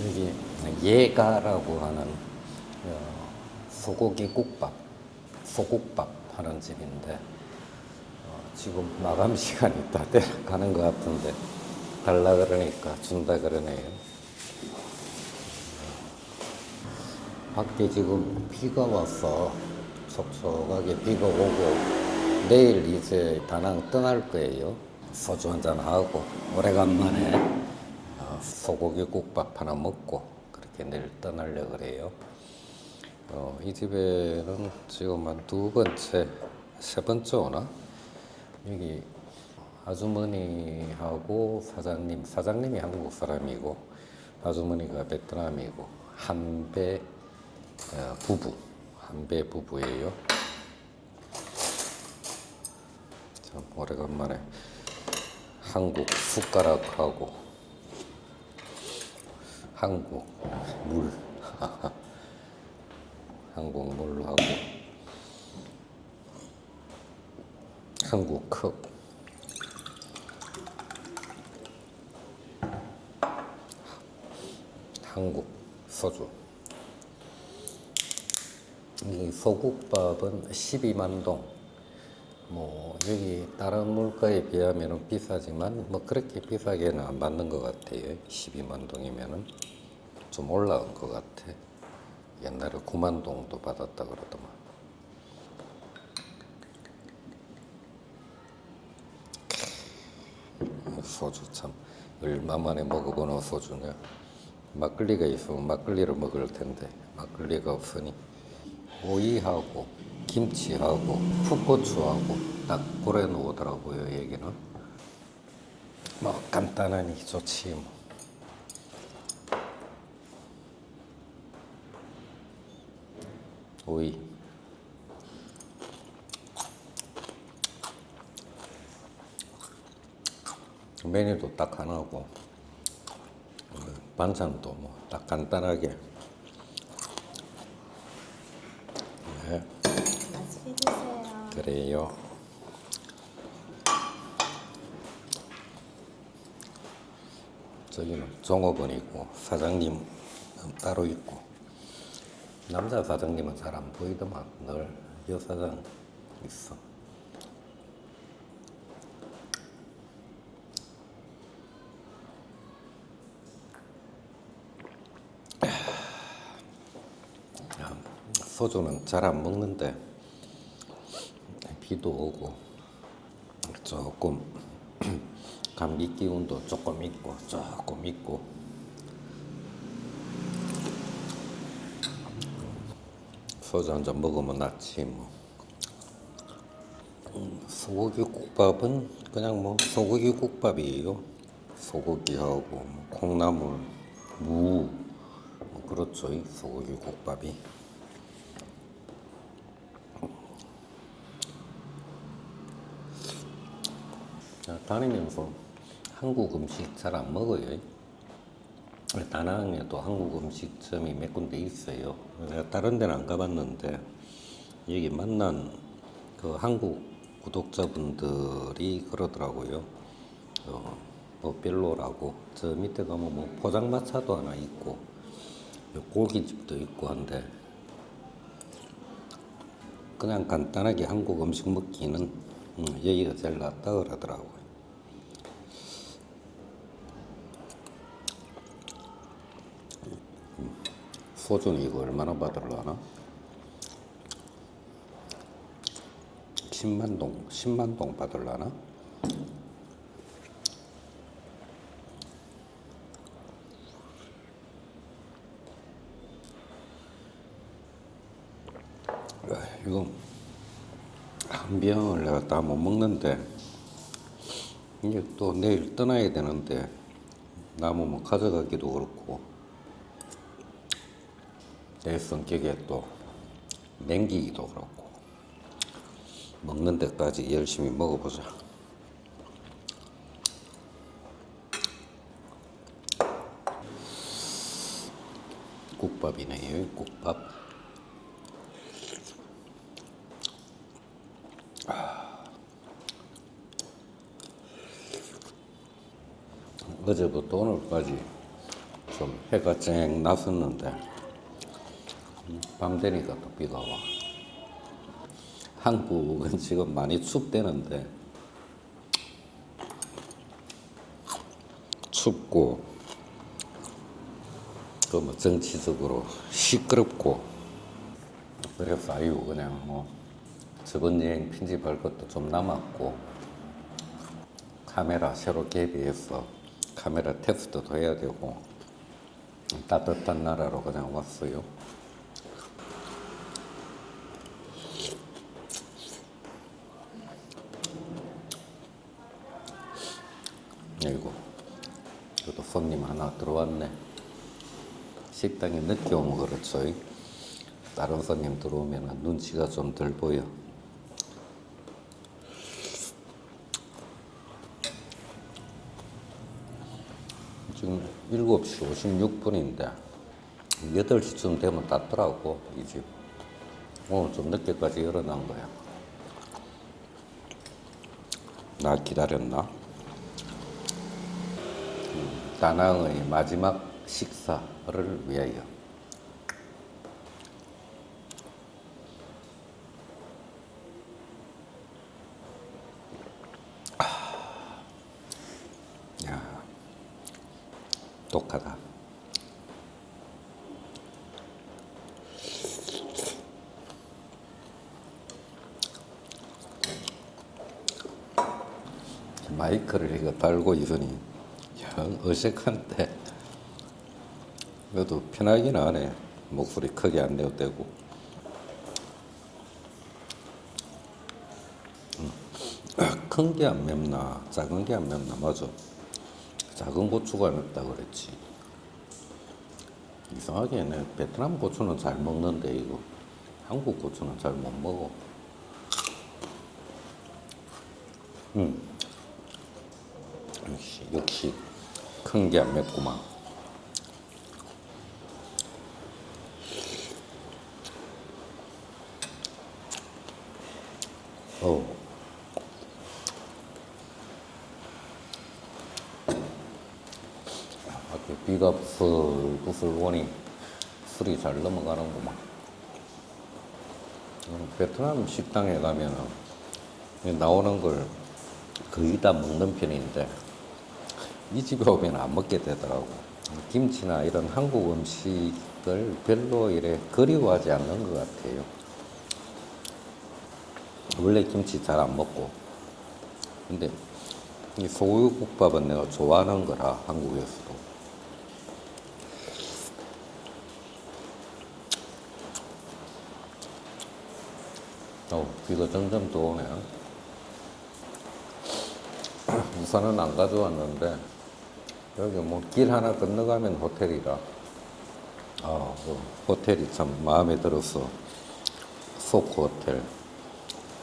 여기 예가라고 하는 어, 소고기 국밥, 소국밥 하는 집인데 어, 지금 마감 시간이 다 돼가는 것 같은데 달라 그러니까 준다 그러네요. 밖에 지금 비가 와서 촉촉하게 비가 오고 내일 이제 다낭 떠날 거예요. 소주 한잔 하고 오래간만에 어, 소고기 국밥 하나 먹고 그렇게 내일 떠나려 그래요. 어, 이 집에는 지금 한 두 번째, 세 번째 오나? 여기 아주머니하고 사장님, 사장님이 한국 사람이고 아주머니가 베트남이고 한배 어, 부부, 한배 부부예요. 참 오래간만에 한국 숟가락하고 한국 물, 한국 물하고 한국 컵. 한국 소주. 이 소국밥은 12만 동. 뭐 여기 다른 물가에 비하면 비싸지만 뭐 그렇게 비싸게는 안 받는 것 같아요. 12만 동이면은 좀 올라온 것 같아. 옛날에 9만 동도 받았다 그러더만. 소주 참 얼마만에 먹어보는 소주냐. 막걸리가 있으면 막걸리를 먹을 텐데 막걸리가 없으니 오이하고 김치하고 풋고추하고 딱 고래 놓으더라고요 여기는. 뭐 간단하니 좋지 뭐. 오이. 메뉴도 딱 하나고 반찬도 뭐 딱 간단하게 네. 맛있게 드세요. 그래요. 저기는 종업원이고 사장님 따로 있고 남자 사장님은 잘 안 보이더만 늘 여사장 있어. 야, 소주는 잘 안 먹는데 비도 오고 조금 감기 기운도 조금 있고 조금 있고. 소주 한 잔 먹으면 낫지 뭐. 음, 소고기 국밥은 그냥 뭐 소고기 국밥이에요. 소고기하고 뭐 콩나물 무 뭐 그렇죠 이 소고기 국밥이 다니면서 한국 음식 잘 안 먹어요. 다낭에도 한국 음식점이 몇 군데 있어요. 내가 다른 데는 안 가봤는데 여기 만난 그 한국 구독자분들이 그러더라고요. 어, 뭐 별로라고 저 밑에 가면 뭐 포장마차도 하나 있고 고깃집도 있고 한데 그냥 간단하게 한국 음식 먹기는 음, 여기가 제일 낫다 그러더라고요. 음, 소주는 이거 얼마나 받으려나? 10만 동, 10만 동? 아, 이거 한 병을 내가 다 못 먹는데 이제 또 내일 떠나야 되는데 남으면 가져가기도 그렇고 내 성격에 또 냉기기도 그렇고 먹는 데까지 열심히 먹어보자. 국밥이네요, 국밥. 어제부터 오늘까지 좀 해가 쨍 났었는데 음, 밤 되니까 또 비가 와. 한국은 지금 많이 춥대는데 춥고 그뭐 정치적으로 시끄럽고 그래서 아유 그냥 뭐 저번 여행 편집할 것도 좀 남았고 카메라 새로 개비해서 카메라 테스트도 해야 되고 따뜻한 나라로 그냥 왔어요. 아이고, 그래도 손님 하나 들어왔네. 식당에 늦게 오면 그렇죠. 다른 손님 들어오면 눈치가 좀 덜 보여. 지금 7시 56분인데 8시쯤 되면 닫더라고 이 집. 오늘 좀 늦게까지 열어놓은 거야. 나 기다렸나? 음, 다낭의 마지막 식사를 위하여. 아. 야, 독하다. 마이크를 이거 달고 있으니 영 어색한데 그래도 편하긴 하네. 목소리 크게 안 내도 되고. 음. 큰게 안 맵나? 작은 게 안 맵나? 맞아. 작은 고추가 맵다 그랬지. 이상하게 내 베트남 고추는 잘 먹는데 이거. 한국 고추는 잘 못 먹어. 음. 역시 역시 큰 게 안 맵구만 어. 아까 비가 부슬 부슬 오니 술이 잘 넘어가는구만. 음, 베트남 식당에 가면은 나오는 걸 거의 다 먹는 편인데 이 집에 오면 안 먹게 되더라고. 김치나 이런 한국 음식을 별로 이래 그리워하지 않는 것 같아요. 원래 김치 잘 안 먹고. 근데 이 소고기국밥은 내가 좋아하는 거라 한국에서도. 어, 비가 점점 더 오네. 우산은 안 가져왔는데 여기 뭐 길 하나 건너가면 호텔이라 아, 그 호텔이 참 마음에 들어서 소코 호텔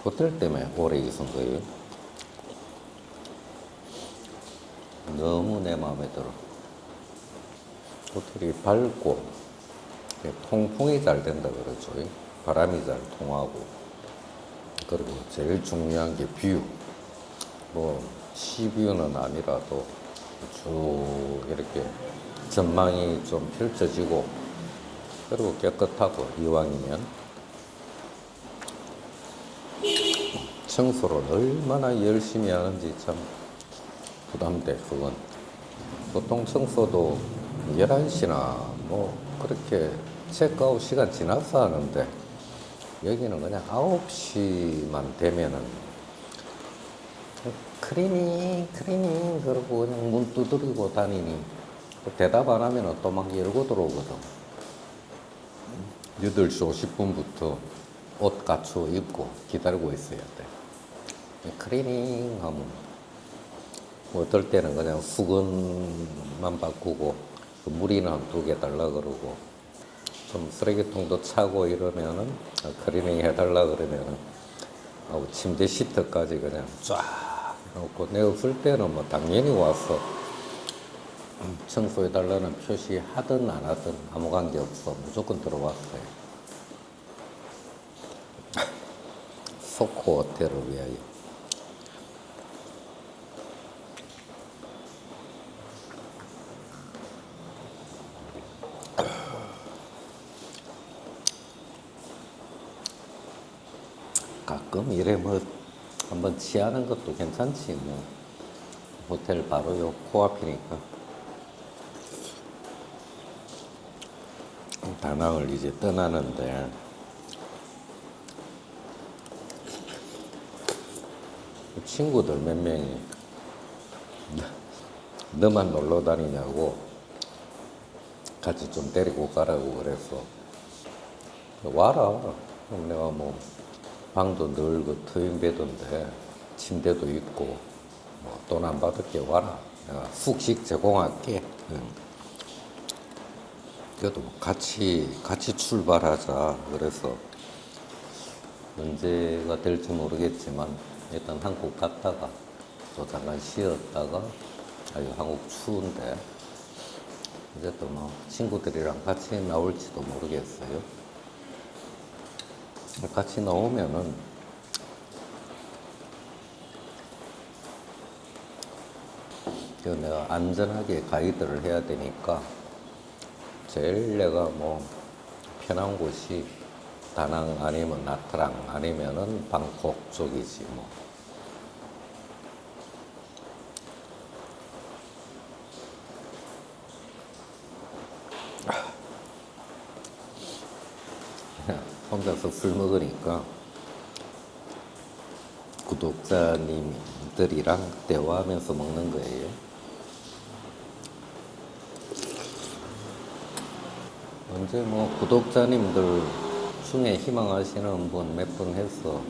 호텔 때문에 오래 있은 거예요. 너무 내 마음에 들어. 호텔이 밝고 통풍이 잘 된다 그러죠. 바람이 잘 통하고 그리고 제일 중요한 게 뷰. 뭐 시뷰는 아니라도 쭉 이렇게 전망이 좀 펼쳐지고 그리고 깨끗하고 이왕이면 청소를 얼마나 열심히 하는지 참 부담돼 그건. 보통 청소도 11시나 뭐 그렇게 체크아웃 시간 지나서 하는데 여기는 그냥 9시만 되면은 크리닝 크리닝 그러고 그냥 문 두드리고 다니니 또 대답 안 하면 또 막 열고 들어오거든. 8시 50분부터 옷 갖추어 입고 기다리고 있어야 돼 크리닝 하면 뭐 어떨 때는 그냥 수건만 바꾸고 그 물이나 두개 달라 그러고 좀 쓰레기통도 차고 이러면은 아, 크리닝 해달라 그러면은 침대 시트까지 그냥 쫙 해놓고 내가 없을 때는 뭐 당연히 와서 청소해 달라는 표시 하든 안 하든 아무 관계 없어 무조건 들어왔어요. 소코 호텔을 위하여. 가끔 이래 뭐 한번 취하는 것도 괜찮지 뭐. 호텔 바로 요 코앞이니까. 다낭을 이제 떠나는데. 친구들 몇 명이 너만 놀러 다니냐고 같이 좀 데리고 가라고 그래서 와라. 그럼 내가 뭐 방도 넓고 베드인데 침대도 있고 뭐 돈안 받을 게 와라. 내가 숙식 제공할게. 응. 그래도 뭐 같이 같이 출발하자. 그래서 언제가 될지 모르겠지만 일단 한국 갔다가 또 잠깐 쉬었다가 아유 한국 추운데 이제 또 뭐 친구들이랑 같이 나올지도 모르겠어요. 같이 나오면은 그 내가 안전하게 가이드를 해야 되니까 제일 내가 뭐 편한 곳이 다낭 아니면 나트랑 아니면은 방콕 쪽이지 뭐. 혼자서 술 먹으니까 구독자님들이랑 대화하면서 먹는 거예요. 언제 뭐 구독자님들 중에 희망하시는 분 몇분 해서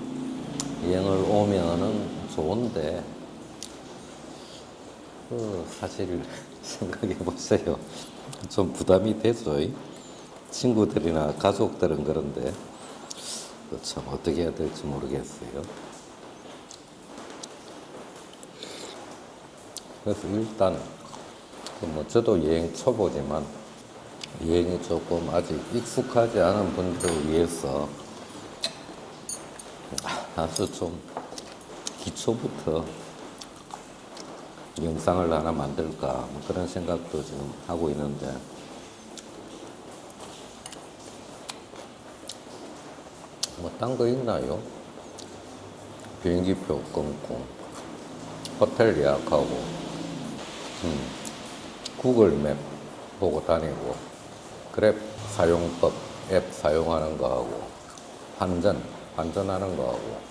여행을 오면은 좋은데 그 사실 생각해 보세요. 좀 부담이 되죠. 이? 친구들이나 가족들은 그런데 그 참 어떻게 해야 될지 모르겠어요. 그래서 일단 그뭐 저도 여행 초보지만 여행이 조금 아직 익숙하지 않은 분들을 위해서 아주 좀 기초부터 영상을 하나 만들까 뭐 그런 생각도 지금 하고 있는데 뭐 딴 거 있나요? 비행기표 끊고 호텔 예약하고 음, 구글 맵 보고 다니고 그랩 사용법 앱 사용하는 거 하고 환전 환전하는 거 하고.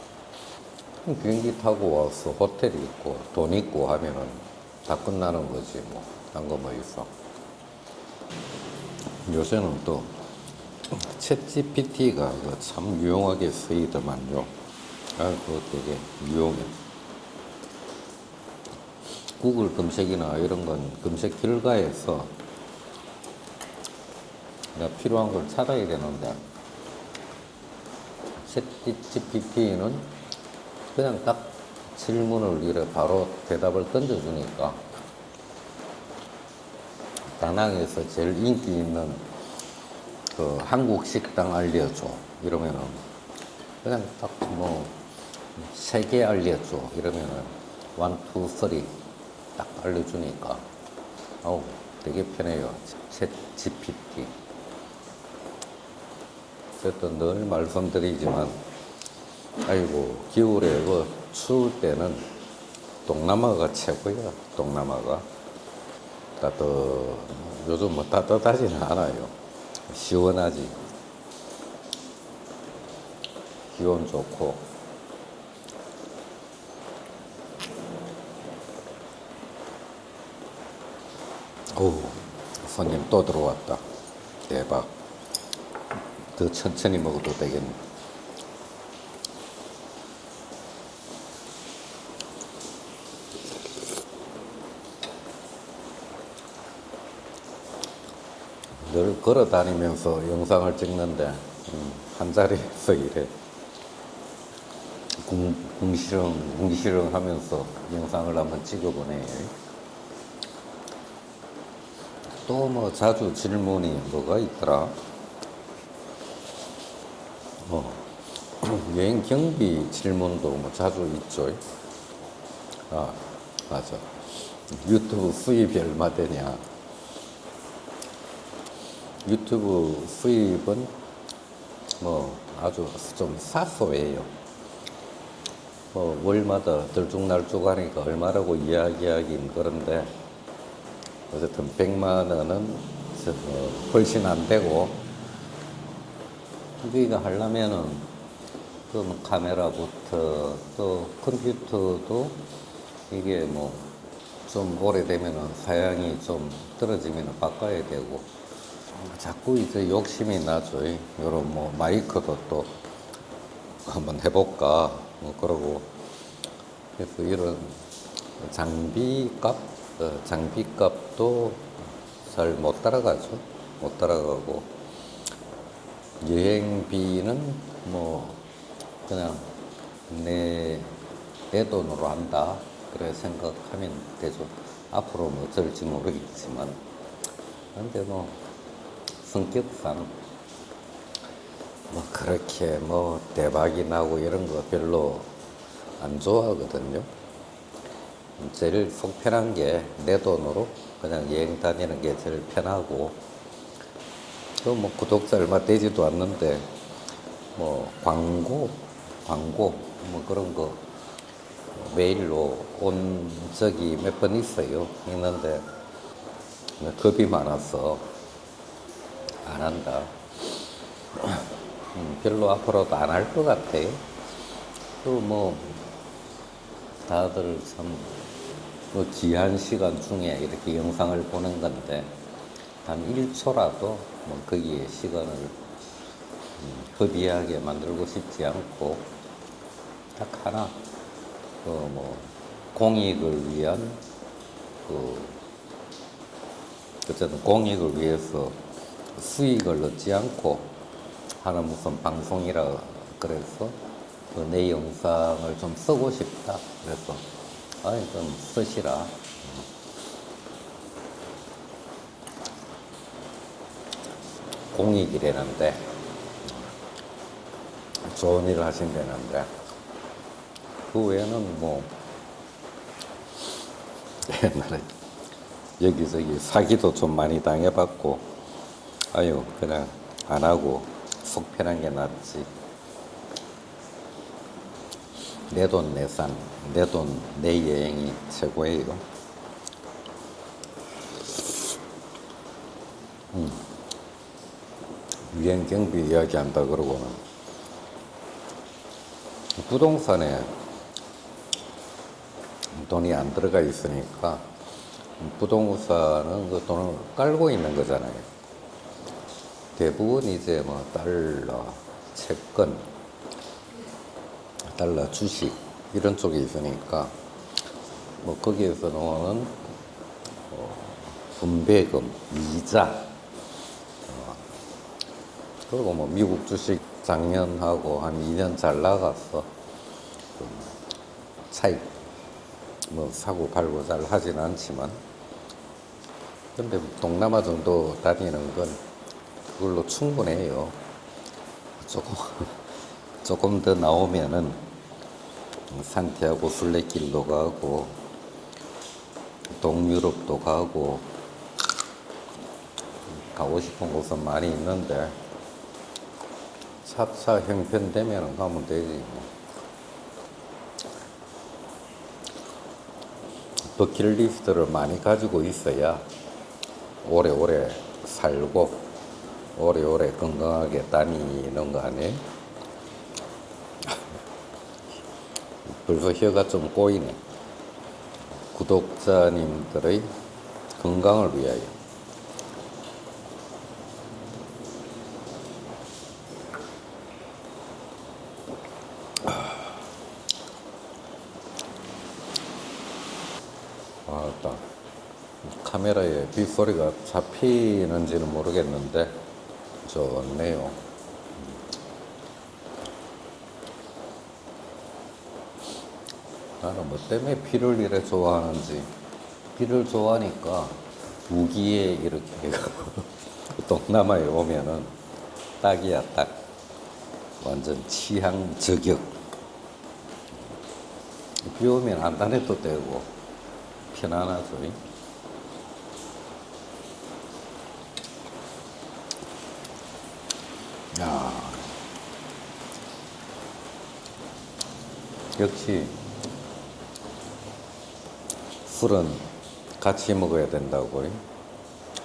비행기 타고 와서 호텔 있고 돈 있고 하면은 다 끝나는 거지 뭐. 딴 거 뭐 있어? 요새는 또 챗 GPT가 참 유용하게 쓰이더만요. 아, 그거 되게 유용해. 구글 검색이나 이런 건 검색 결과에서 내가 필요한 걸 찾아야 되는데 챗 GPT는 그냥 딱 질문을 이래 바로 대답을 던져주니까 다낭에서 제일 인기 있는 그 한국 식당 알려줘 이러면은 그냥 딱 뭐 세 개 알려줘 이러면은 원투 쓰리 딱 알려주니까 어우 되게 편해요. 챗 GPT 어쨌든 늘 말씀드리지만 아이고 겨울에 그 추울 때는 동남아가 최고야 동남아가. 따뜻 요즘 뭐 따뜻하지는 않아요 시원하지. 기온 좋고. 오, 손님 또 들어왔다. 대박. 더 천천히 먹어도 되겠네. 늘 걸어 다니면서 영상을 찍는데 음, 한 자리에서 이래 궁, 궁시렁 궁시렁 하면서 영상을 한번 찍어보네. 또 뭐 자주 질문이 뭐가 있더라? 어, 여행 경비 질문도 뭐 자주 있죠. 아 맞아. 유튜브 수입이 얼마 되냐 유튜브 수입은 뭐 아주 좀 사소해요. 뭐 월마다 들쭉날쭉하니까 얼마라고 이야기하긴 그런데 어쨌든 100만 원은 저, 어, 훨씬 안 되고 우리가 하려면은 그뭐 카메라부터 또 컴퓨터도 이게 뭐 좀 오래되면은 사양이 좀 떨어지면 바꿔야 되고 자꾸 이제 욕심이 나죠. 이런 뭐 마이크도 또 한번 해볼까? 뭐 그러고. 그래서 이런 장비값 어, 장비값도 잘 못 따라가죠. 못 따라가고. 여행비는 뭐 그냥 내, 내 돈으로 한다. 그래 생각하면 되죠. 앞으로 뭐 어쩔지 모르겠지만. 근데 뭐 성격상 뭐 그렇게 뭐 대박이 나고 이런 거 별로 안 좋아하거든요. 제일 속 편한 게 내 돈으로 그냥 여행 다니는 게 제일 편하고 또 뭐 구독자 얼마 되지도 않는데 뭐 광고 광고 뭐 그런 거 메일로 온 적이 몇 번 있어요. 있는데 겁이 많아서 안 한다. 음, 별로 앞으로도 안 할 것 같아요 또뭐 다들 참뭐 귀한 시간 중에 이렇게 영상을 보는 건데 단 1초라도 뭐 거기에 시간을 음, 허비하게 만들고 싶지 않고 딱 하나. 그 뭐 공익을 위한 그 어쨌든 공익을 위해서 수익을 얻지 않고 하는 무슨 방송이라 그래서 그 내 영상을 좀 쓰고 싶다. 그래서 아이 좀 쓰시라. 공익이라는데 좋은 일을 하신다는데 그 외에는 뭐 옛날에 여기저기 사기도 좀 많이 당해봤고 아유 그냥 안 하고 속 편한 게 낫지. 내 돈 내산 내 돈 내 여행이 최고예요. 유행 경비 이야기한다 그러고는 부동산에 돈이 안 들어가 있으니까 부동산은 그 돈을 깔고 있는 거잖아요. 대부분 이제 뭐 달러, 채권, 달러 주식 이런 쪽에 있으니까 뭐 거기에서 나오는 어, 분배금, 이자 그리고 뭐 미국 주식 작년하고 한 2년 잘 나갔어. 좀 차익 뭐 사고 팔고 잘 하진 않지만 근데 동남아 정도 다니는 건 그걸로 충분해요. 조금 조금 더 나오면은 산티아고 순례길도 가고 동유럽도 가고 가고 싶은 곳은 많이 있는데 차차 형편되면 가면 되지. 뭐. 버킷리스트를 많이 가지고 있어야 오래오래 살고 오래오래 건강하게 다니는 거 아니에요? 벌써 혀가 좀 꼬이네. 구독자님들의 건강을 위하여. 아따 카메라에 빗소리가 잡히는지는 모르겠는데 좋네요. 나는 뭐 때문에 비를 이래 좋아하는지 비를 좋아하니까 우기에 이렇게 동남아에 오면은 딱이야 딱 완전 취향 저격 비 오면 안 다녀도 되고 편안하죠. 역시 술은 같이 먹어야 된다고.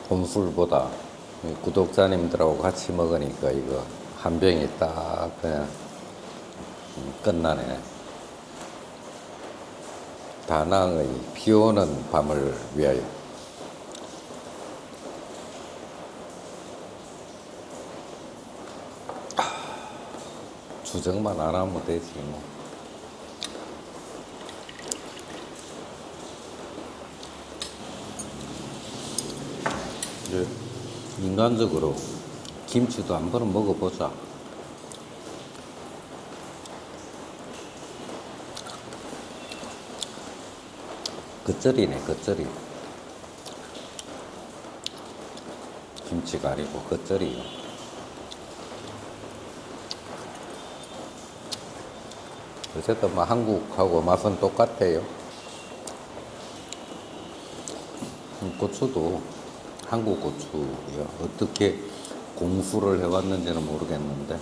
혼술보다 이 구독자님들하고 같이 먹으니까 이거 한 병이 딱 그냥 끝나네. 다낭의 비 오는 밤을 위하여. 주정만 안 하면 되지 뭐. 이제 인간적으로 김치도 한번 먹어보자. 겉절이네, 겉절이. 김치가 아니고 겉절이요. 어쨌든 뭐 한국하고 맛은 똑같아요. 음, 고추도 한국 고추요. 어떻게 공수를 해왔는지는 모르겠는데.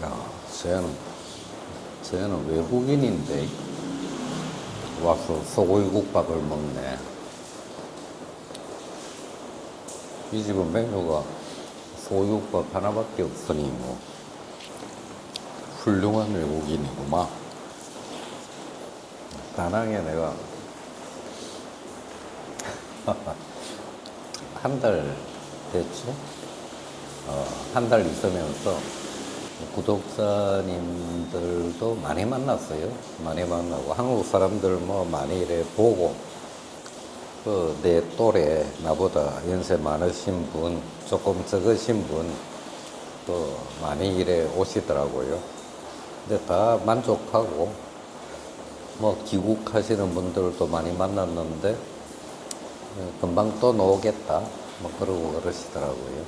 야, 쟤는, 쟤는 외국인인데, 와서 소고기국밥을 먹네. 이 집은 메뉴가 소고기국밥 하나밖에 없으니 뭐 훌륭한 외국인이구만. 다낭에 내가 한 달 됐죠? 어, 한 달 있으면서 구독자님들도 많이 만났어요. 많이 만나고 한국 사람들 뭐 많이 이래 보고 그 내 또래 나보다 연세 많으신 분, 조금 적으신 분, 또 많이 이래 오시더라고요. 근데 다 만족하고 뭐 귀국하시는 분들도 많이 만났는데 어, 금방 또 나오겠다. 뭐 그러고 그러시더라고요.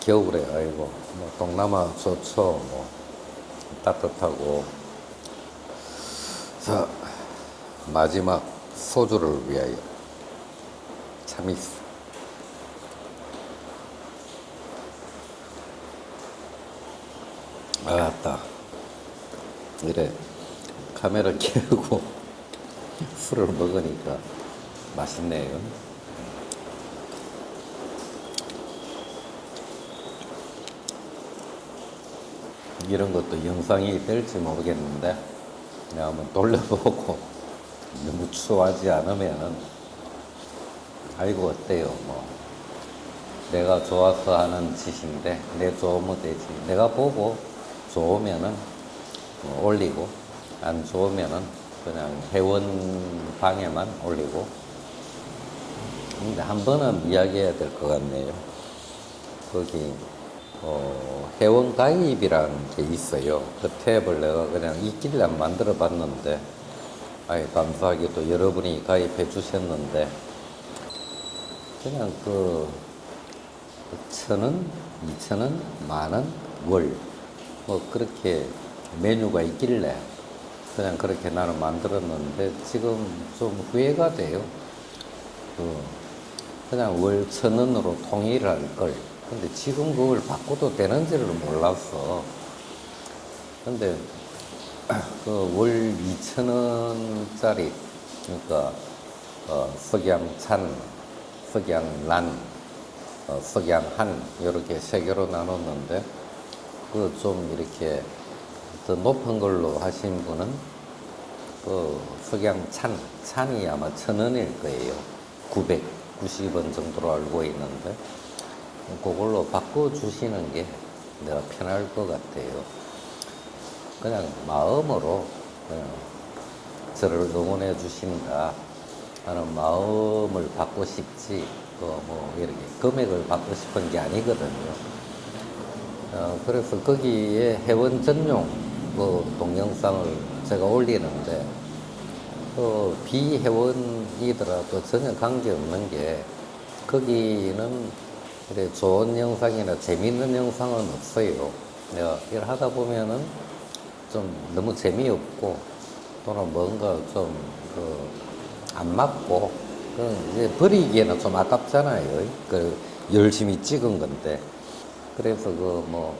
겨울에 아이고 뭐 동남아 좋죠. 뭐 따뜻하고. 자 마지막 소주를 위하여. 참이스 아따 이래. 카메라 켜고 술을 먹으니까 맛있네요. 이런 것도 영상이 될지 모르겠는데 내가 한번 돌려보고 너무 추하지 않으면은 아이고 어때요 뭐. 내가 좋아서 하는 짓인데 내 좋으면 되지. 내가 보고 좋으면은 뭐 올리고 안 좋으면은 그냥 회원 방에만 올리고. 근데 한 번은 이야기해야 될 것 같네요. 거기 어, 회원 가입이라는 게 있어요. 그 탭을 내가 그냥 있길래 안 만들어 봤는데, 아이, 감사하게도 여러분이 가입해 주셨는데, 그냥 그, 천 원, 이천 원, 만 원, 월, 뭐 그렇게 메뉴가 있길래, 그냥 그렇게 나는 만들었는데, 지금 좀 후회가 돼요. 그, 그냥 월 천 원으로 통일할 걸. 근데 지금 그걸 바꿔도 되는지를 몰랐어. 근데 그 월 2천 원짜리 그러니까 어, 석양찬, 석양란, 어, 석양한 이렇게 세 개로 나눴는데 그 좀 이렇게 더 높은 걸로 하신 분은 그 석양찬, 찬이 아마 천 원일 거예요. 990원 정도로 알고 있는데 그걸로 바꿔주시는 게 내가 편할 것 같아요. 그냥 마음으로 그냥 저를 응원해 주신다 하는 마음을 받고 싶지, 또뭐 이렇게 금액을 받고 싶은 게 아니거든요. 어, 그래서 거기에 회원 전용 그 동영상을 제가 올리는데, 그 비회원이더라도 전혀 관계없는 게, 거기는 이래 좋은 영상이나 재밌는 영상은 없어요. 내가 일 하다 보면은 좀 너무 재미없고 또는 뭔가 좀그안 맞고 그 이제 버리기에는 좀 아깝잖아요. 그 열심히 찍은 건데 그래서 그 뭐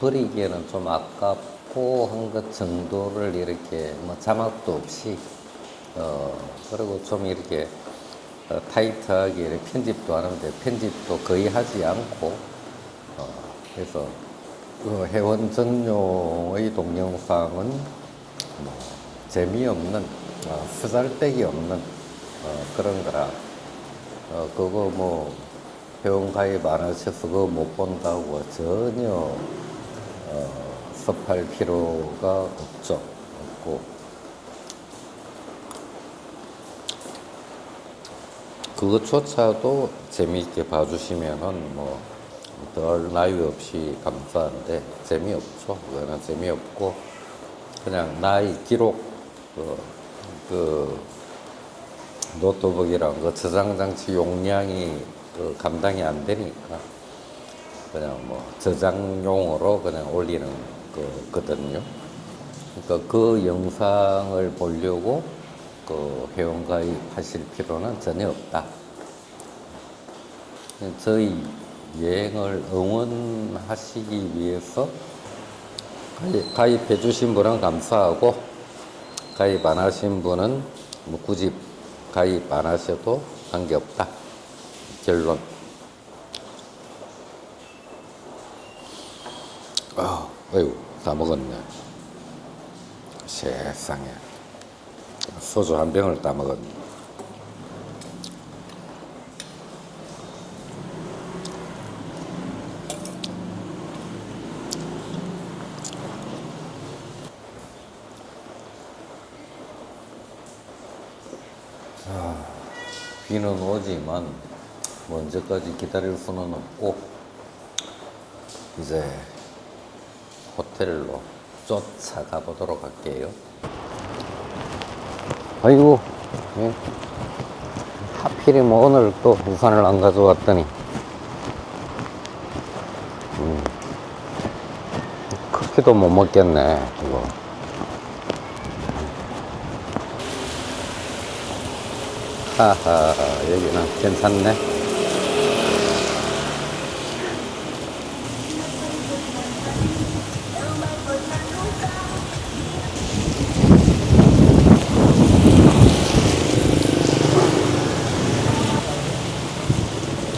버리기에는 좀 아깝고 한 것 정도를 이렇게 뭐 자막도 없이 어 그리고 좀 이렇게 어, 타이트하게 이렇게 편집도 하는데 편집도 거의 하지 않고 어 그래서 그 회원 전용의 동영상은 뭐 재미없는 어, 쓰잘데기 없는 어, 그런 거라 어, 그거 뭐 회원 가입 안 하셔서 그거 못 본다고 전혀 어, 섭할 필요가 없죠 없고 그것조차도 재미있게 봐주시면은 뭐 덜 나이 없이 감사한데 재미없죠. 그거는 재미없고 그냥 나이 기록 그, 그 노트북이랑 그 저장 장치 용량이 그 감당이 안 되니까 그냥 뭐 저장용으로 그냥 올리는 거거든요. 그러니까 그 영상을 보려고 그 회원 가입하실 필요는 전혀 없다. 저희 여행을 응원하시기 위해서 가입- 가입해 주신 분은 감사하고 가입 안 하신 분은 뭐 굳이 가입 안 하셔도 관계없다. 결론. 아, 어이구, 다 먹었네. 세상에. 소주 한 병을 다 먹었네. 비는 오지만 뭐 언제까지 기다릴 수는 없고 이제 호텔로 쫓아가 보도록 할게요. 아이고, 예. 하필이면 뭐 오늘 또 우산을 안 가져왔더니 음. 커피도 못 먹겠네, 이거. 하하, 여기는 괜찮네.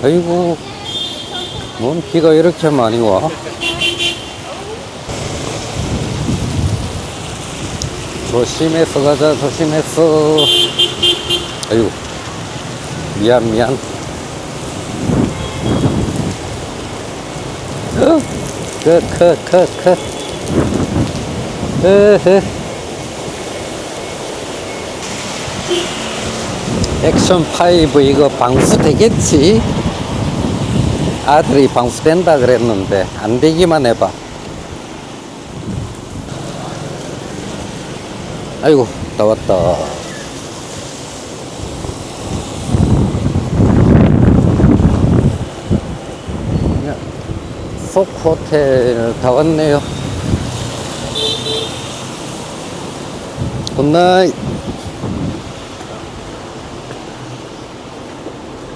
아이고, 뭔 비가 이렇게 많이 와? 조심해서 가자, 조심해서. 아이고, 미안, 미안. 어, 크, 크, 크, 크. 으흐. 액션 5 이거 방수 되겠지? 아들이 방수 된다 그랬는데 안 되기만 해봐. 아이고 다 왔다. 속 호텔 다 왔네요. 굿나잇.